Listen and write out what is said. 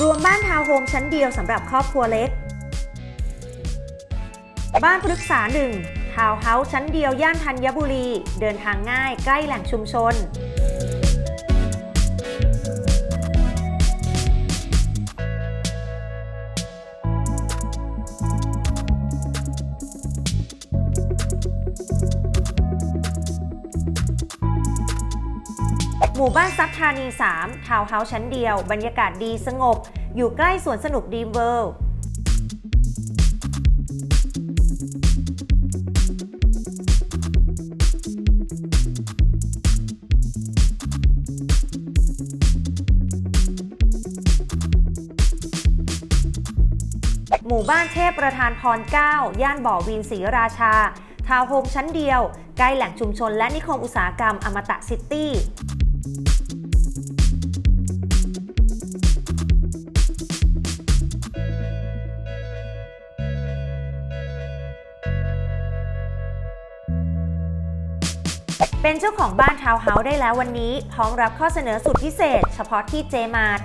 รวมบ้านทาวน์โฮมชั้นเดียวสำหรับครอบครัวเล็ก บ้านพฤกษาหนึ่งทาวน์เฮาส์ชั้นเดียวย่านธัญบุรี เดินทางง่ายใกล้แหล่งชุมชน หมู่บ้านซับธานี 3 ทาวน์เฮาส์ชั้นเดียว บรรยากาศดีสงบ อยู่ใกล้สวนสนุกดีมเวิลด์หมู่บ้านเทพประธานพร 9 ย่านบ่อวินศรีราชา ทาวน์โฮมชั้นเดียว ใกล้แหล่งชุมชนและนิคมอุตสาหกรรมอมตะซิตี้ เป็นเจ้าของบ้านทาวน์เฮาส์ได้แล้ววันนี้ พร้อมรับข้อเสนอสุดพิเศษ เฉพาะที่เจมาร์